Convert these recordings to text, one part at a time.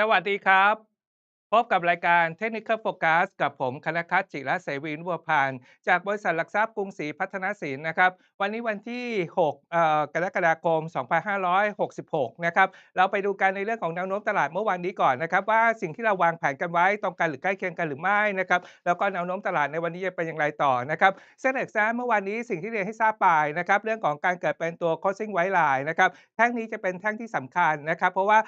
สวัสดีครับ พบกับรายการ Technical Focus กับผมคณคัตจิระเสวีนุวพาน จากบริษัทหลักทรัพย์กรุงศรีพัฒนสินนะครับ วันนี้วันที่ 6 กรกฎาคม 2566 นะครับ เราไปดูกันในเรื่องของแนวโน้มตลาดเมื่อวานนี้ก่อนนะครับ ว่าสิ่งที่เราวางแผนกันไว้ตรงกันหรือใกล้เคียงกันหรือไม่นะครับ แล้วก็แนวโน้มตลาดในวันนี้จะเป็นอย่างไรต่อนะครับเซ็นเอกซ์เมื่อวานนี้สิ่งที่เรียนให้ทราบไปนะครับเรื่องของการเกิดเป็นตัว crossing white line นะครับแท่งนี้จะเป็นแท่งที่สำคัญนะครับเพราะว่า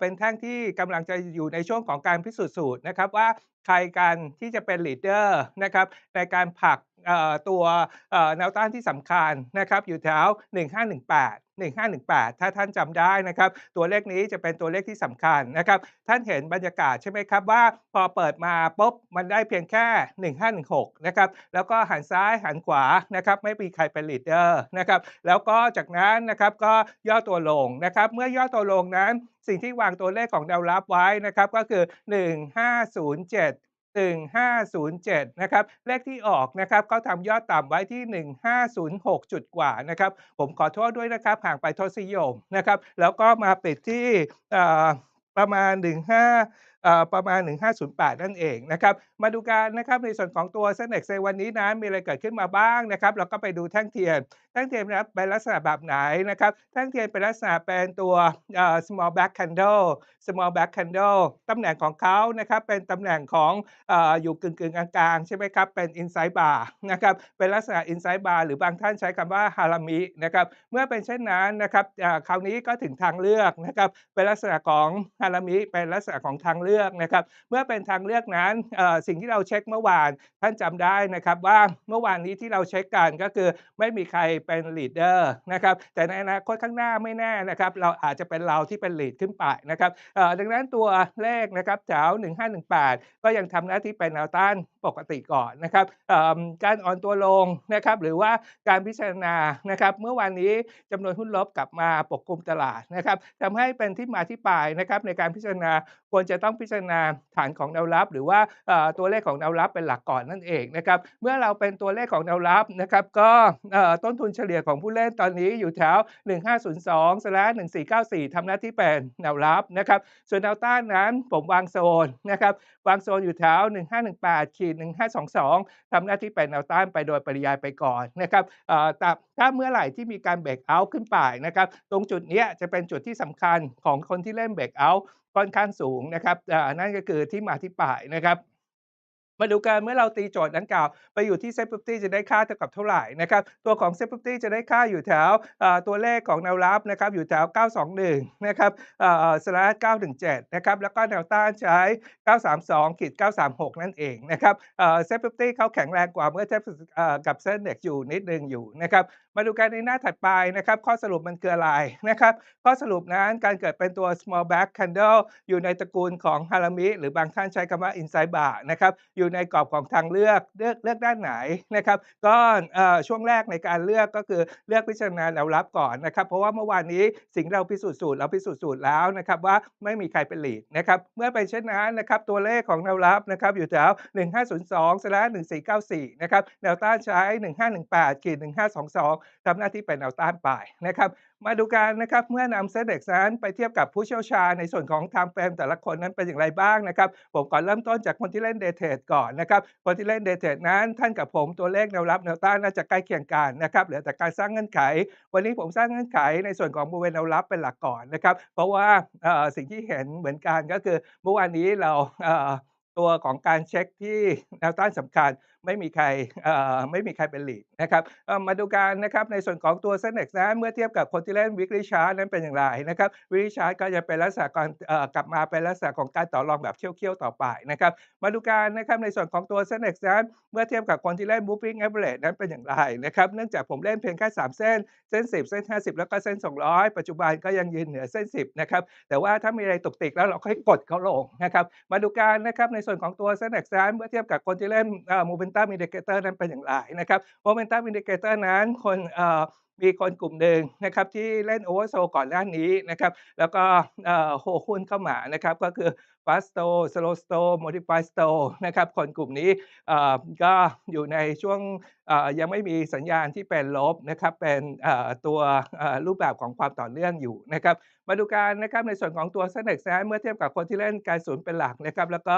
เป็นแท่งที่กำลังจะอยู่ในช่วงของการพิสูจน์สุดๆนะครับว่า ใครกันที่จะเป็น leader นะครับในการผลักตัวแนวต้านที่สำคัญนะครับอยู่แถว 1518 1518 ถ้าท่านจำได้นะครับตัวเลขนี้จะเป็นตัวเลขที่สำคัญนะครับท่านเห็นบรรยากาศใช่ไหมครับว่าพอเปิดมาปุ๊บมันได้เพียงแค่ 1516นะครับแล้วก็หันซ้ายหันขวานะครับไม่มีใครเป็น leader นะครับแล้วก็จากนั้นนะครับก็ย่อตัวลงนะครับเมื่อย่อตัวลงนั้นสิ่งที่วางตัวเลขของแนวรับไว้นะครับก็คือ 1507 1507 นะครับ เลขที่ออกนะครับเขาทำยอดต่ำไว้ที่ 1506 จุดกว่านะครับ ผมขอโทษด้วยนะครับ ห่างไปทศนิยมนะครับ แล้วก็มาปิดที่ประมาณ 15ประมาณ 1508 นั่นเองนะครับ มาดูกันนะครับในส่วนของตัวเส้นเอกในวันนี้นั้นมีอะไรเกิดขึ้นมาบ้างนะครับเราก็ไปดูแท่งเทียน แท่งเทียนนะครับเป็นลักษณะแบบไหนนะครับ แท่งเทียนเป็นลักษณะเป็นตัว small back candle small back candle ตำแหน่งของเขานะครับเป็นตำแหน่งของออยู่กึ่งกลางๆใช่ไหมครับ เป็น inside bar นะครับ เป็นลักษณะ inside bar หรือบางท่านใช้คำว่าฮารามินะครับ เมื่อเป็นเช่นนั้นนะครับคราวนี้ก็ถึงทางเลือกนะครับ เป็นลักษณะของฮารามิเป็นลักษณะของทางเลือกนะครับ เมื่อเป็นทางเลือกนั้นสิ่งที่เราเช็คเมื่อวานท่านจำได้นะครับว่าเมื่อวานนี้ที่เราเช็คกันก็คือไม่มีใครเป็น leader นะครับแต่ในอนาคตข้างหน้าไม่แน่นะครับเราอาจจะเป็นเราที่เป็น lead ขึ้นไปนะครับดังนั้นตัวเลขนะครับแถว1518 ก็ยังทำหน้าที่เป็นแนวต้านปกติก่อนนะครับการอ่อนตัวลงนะครับหรือว่าการพิจารณานะครับเมื่อวานนี้จำนวนหุ้นลบกลับมาปกคลุมตลาดนะครับทำให้เป็นที่มาที่ไปนะครับในการพิจารณาควรจะต้องพิจารณาฐานของแนวรับ หรือว่าตัวเลขของแนวรับเป็นหลักก่อนนั่นเองนะครับเมื่อเราเป็นตัวเลขของแนวรับนะครับก็ต้นทุนเฉลี่ยของผู้เล่นตอนนี้อยู่แถว 1502 1494ทำหน้าที่เป็นแนวรับนะครับส่วนแนวต้านนั้นผมวางโซนนะครับวางโซนอยู่แถว 1518ขีด1522ทำหน้าที่เป็นแนวต้านไปโดยปริยายไปก่อนนะครับแต่ถ้าเมื่อไหร่ที่มีการเบรกเอาท์ขึ้นไปนะครับตรงจุดนี้จะเป็นจุดที่สำคัญของคนที่เล่นเบรกเอาท์ค่อนข้างสูงนะครับนั่นก็คือที่มาที่ไปนะครับ มาดูกันเมื่อเราตีโจทย์ดังกล่าว ไปอยู่ที่ Set Property จะได้ค่าเท่ากับเท่าไหร่นะครับตัวของ Set Property จะได้ค่าอยู่แถวตัวเลขของแนวรับนะครับอยู่แถว 921 นะครับเอ่อ slash 917 นะครับแล้วก็แนวต้านใช้ 932ขีด936 นั่นเองนะครับเอ่อ Set Property เขาแข็งแรงกว่าเมื่อเทียบกับ Set Index อยู่นิดนึงอยู่นะครับมาดูกันในหน้าถัดไปนะครับข้อสรุปมันคืออะไรนะครับข้อสรุปนั้นการเกิดเป็นตัว small back candle อยู่ในตระกูลของฮารามิหรือบางท่านใช้คำว่า inside bar นะครับอยู่ในกรอบของทางเลือกเลือกเลือกด้านไหนนะครับก็ช่วงแรกในการเลือกก็คือเลือกพิจารณาแนวรับก่อนนะครับ เพราะว่าเมื่อวานนี้สิ่งเราพิสูจน์สูตรเราพิสูจน์สูตรแล้วนะครับว่าไม่มีใครเป็นลีดนะครับเมื่อเป็นเช่นนั้นนะครับตัวเลขของแนวรับนะครับอยู่แถว1502 1494นะครับแนวต้านใช้ 1518ขีด1522ทำหน้าที่เป็นแนวต้านไปนะครับ มาดูกันนะครับเมื่อนำเซตเด็กนั้นไปเทียบกับผู้เชี่ยวชาญในส่วนของ time frame แต่ละคนนั้นเป็นอย่างไรบ้างนะครับ ผมก่อนเริ่มต้นจากคนที่เล่น day trade ก่อนนะครับ คนที่เล่น day trade นั้น ท่านกับผมตัวเลขแนวรับแนวต้านน่าจะใกล้เคียงกันนะครับเหลือแต่การสร้างเงื่อนไข วันนี้ผมสร้างเงื่อนไขในส่วนของบริเวณแนวรับเป็นหลักก่อนนะครับ เพราะว่าสิ่งที่เห็นเหมือนกันก็คือเมื่อวานนี้เราตัวของการเช็คที่แนวต้านสำคัญไม่มีใครไม่มีใครเป็นลีดนะครับมาดูกันนะครับในส่วนของตัวเส้นเอกนั้นเมื่อเทียบกับคนที่เล่น weekly chart นั้นเป็นอย่างไรนะครับ weekly chart ก็จะเป็นลักษณะการกลับมาเป็นลักษณะของการต่อรองแบบเคี่ยวๆต่อไปนะครับมาดูกันนะครับในส่วนของตัวเส้นเอกนั้นเมื่อเทียบกับคนที่เล่น moving average นั้นเป็นอย่างไรนะครับเนื่องจากผมเล่นเพียงแค่ 3 เส้นเส้น 10 เส้น 50 แล้วก็เส้น 200 ปัจจุบันก็ยังยืนเหนือเส้น 10นะครับแต่ว่าถ้ามีอะไรตกติกแล้วเราค่อยกดเขาลงนะครับมาดูกันนะครับในส่วนของตัวเส้นเอกนั้นเมื่อเทียบกับคนที่เล่นเนตัมอินดิเคเตอร์นั้นเป็นอย่างไรนะครับโมเมนตัมอินดิเคเตอร์นั้นคนมีคนกลุ่มหนึ่งนะครับที่เล่นโอเวอร์โซก่อนหน้านี้นะครับแล้วก็โฮหุ้นเข้ามานะครับก็คือ fast slow slow slow modify slow นะครับ คนกลุ่มนี้ก็อยู่ในช่วงยังไม่มีสัญญาณที่เป็นลบนะครับ เป็นตัวรูปแบบของความต่อเนื่องอยู่นะครับ มาดูการนะครับในส่วนของตัว Senex นะเมื่อเทียบกับคนที่เล่นการศูนย์เป็นหลักนะครับ แล้วก็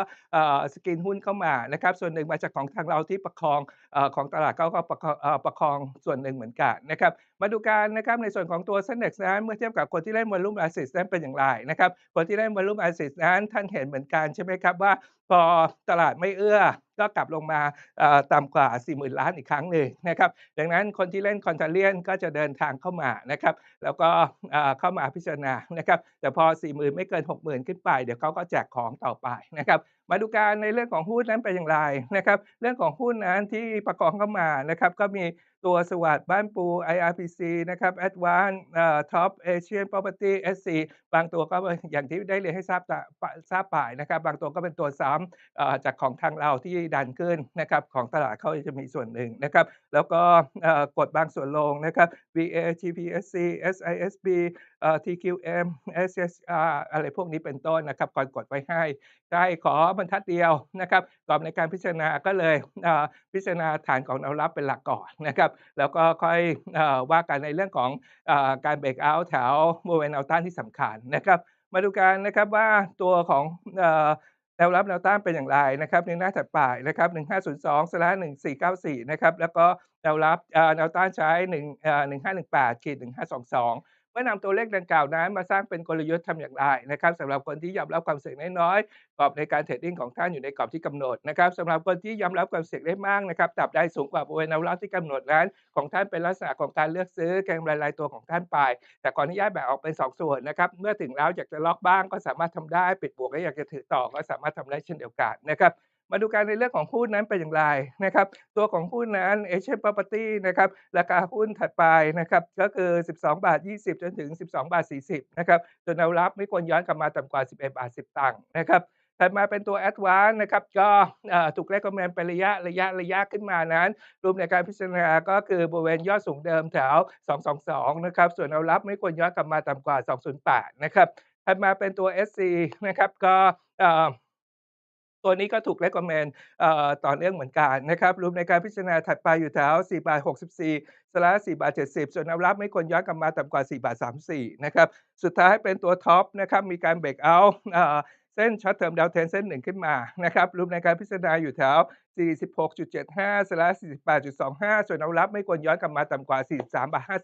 สกินหุ้นเข้ามานะครับ ส่วนหนึ่งมาจากของทางเราที่ประคองอของตลาดเขาก็ประคองส่วนหนึ่งเหมือนกันนะครับ มาดูการนะครับในส่วนของตัวเซนเด็กนั้นเมื่อเทียบกับคนที่เล่น Volume Assets นั้นเป็นอย่างไรนะครับคนที่เล่นวอลลุ่มแอสซิสนั้นท่านเห็นเหมือนกันใช่ไหมครับว่าพอตลาดไม่เอื้อ ก็กลับลงมาต่ำกว่า 40,000 ล้านอีกครั้งหนึ่งนะครับดังนั้นคนที่เล่น Contrarian ก็จะเดินทางเข้ามานะครับแล้วก็เข้ามาพิจารณานะครับแต่พอ 40,000 ไม่เกิน 60,000 ขึ้นไปเดี๋ยวเขาก็แจกของต่อไปนะครับมาดูการในเรื่องของหุ้นนั้นเป็นอย่างไรนะครับเรื่องของหุ้นนั้นที่ประกองเข้ามานะครับก็มีตัวสวัสด์บ้านปู IRPC นะครับ Advance เอ่อ Top Asian Property SC บางตัวก็อย่างที่ได้เรียนให้ทราบทราบไปนะครับ บางตัวก็เป็นตัวซ้ำจากของทางเราที่ดันขึ้นนะครับของตลาดเขาจะมีส่วนหนึ่งนะครับ แล้วก็กดบางส่วนลงนะครับ VA TPSC SISB TQM SSR อะไรพวกนี้เป็นต้นนะครับก่อนกดไว้ให้ใช่ขอบรรทัดเดียวนะครับกรอบในการพิจารณาก็เลยพิจารณาฐานของแนวรับเป็นหลักก่อนนะครับแล้วก็ค่อยว่ากันในเรื่องของการเบรกเอาท์แถวบริเวณแนวต้านที่สำคัญนะครับมาดูกันนะครับว่าตัวของ แนวรับแนวต้านเป็นอย่างไรนะครับในหน้าถัดไปนะครับ1502สลา1494นะครับแล้วก็แนวรับแนวต้านใช้1.518 K 1.522 เมื่อนำตัวเลขดังกล่าวนั้น มาสร้างเป็นกลยุทธ์ทำอย่างไรนะครับสำหรับคนที่ยอมรับความเสี่ยงน้อยๆกรอบในการเทรดดิ้งของท่านอยู่ในกรอบที่กำหนดนะครับสำหรับคนที่ยอมรับความเสี่ยงได้มากนะครับตราบใดสูงกว่าบริเวณแนวรับที่กำหนดนั้น ของท่านเป็นลักษณะของการเลือกซื้อเก็งกำไรายตัวของท่านไป แต่ขออนุญาตแบ่งออกเป็น 2 ส่วนนะครับเมื่อถึงแล้วอยากจะล็อกบ้างก็สามารถทำได้ปิดบวกแล้วอยากจะถือต่อก็สามารถทำได้เช่นเดียวกันนะครับ มาดูกันในเรื่องของหุ้นนั้นเป็นอย่างไรนะครับ ตัวของหุ้นนั้น Asian Property นะครับ ราคาหุ้นถัดไปนะครับ ก็คือ 12 บาท 20 จนถึง 12 บาท 40 นะครับตัวแนวรับไม่ควรย้อนกลับมาต่ำกว่า 11.10 ตังค์นะครับถัดมาเป็นตัว Advance นะครับก็ถูก recommend เป็นระยะระยะระยะขึ้นมานั้นรวมในการพิจารณาก็คือบริเวณยอดสูงเดิมแถว 222 นะครับ ส่วนแนวรับไม่ควรย้อนกลับมาต่ำกว่า 208 นะครับถัดมาเป็นตัว SC นะครับก็ ตัวนี้ก็ถูก recommend เอ่อต่อเนื่องเหมือนกันนะครับรวมในการพิจารณาถัดไปอยู่แถว4บาท64สละ4บาท70 ส่วนแนวรับไม่ควรย้อนกลับมาต่ำกว่า 4 บาท 34 นะครับ สุดท้ายเป็นตัวท็อปนะครับมีการเบรกเอาเส้น short term downtrend เส้นหนึ่งขึ้นมานะครับรวมในการพิจารณาอยู่แถว 46.75สละ48.25 ส่วนแนวรับไม่ควรย้อนกลับมาต่ำกว่า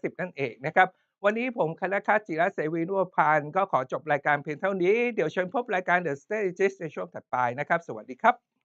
43.50 นั่นเองนะครับ วันนี้ผมคณะคัตจิรเสวีนุวพานก็ขอจบรายการเพียงเท่านี้ เดี๋ยวเชิญพบรายการ The Strategist ในช่วงถัดไปนะครับ สวัสดีครับ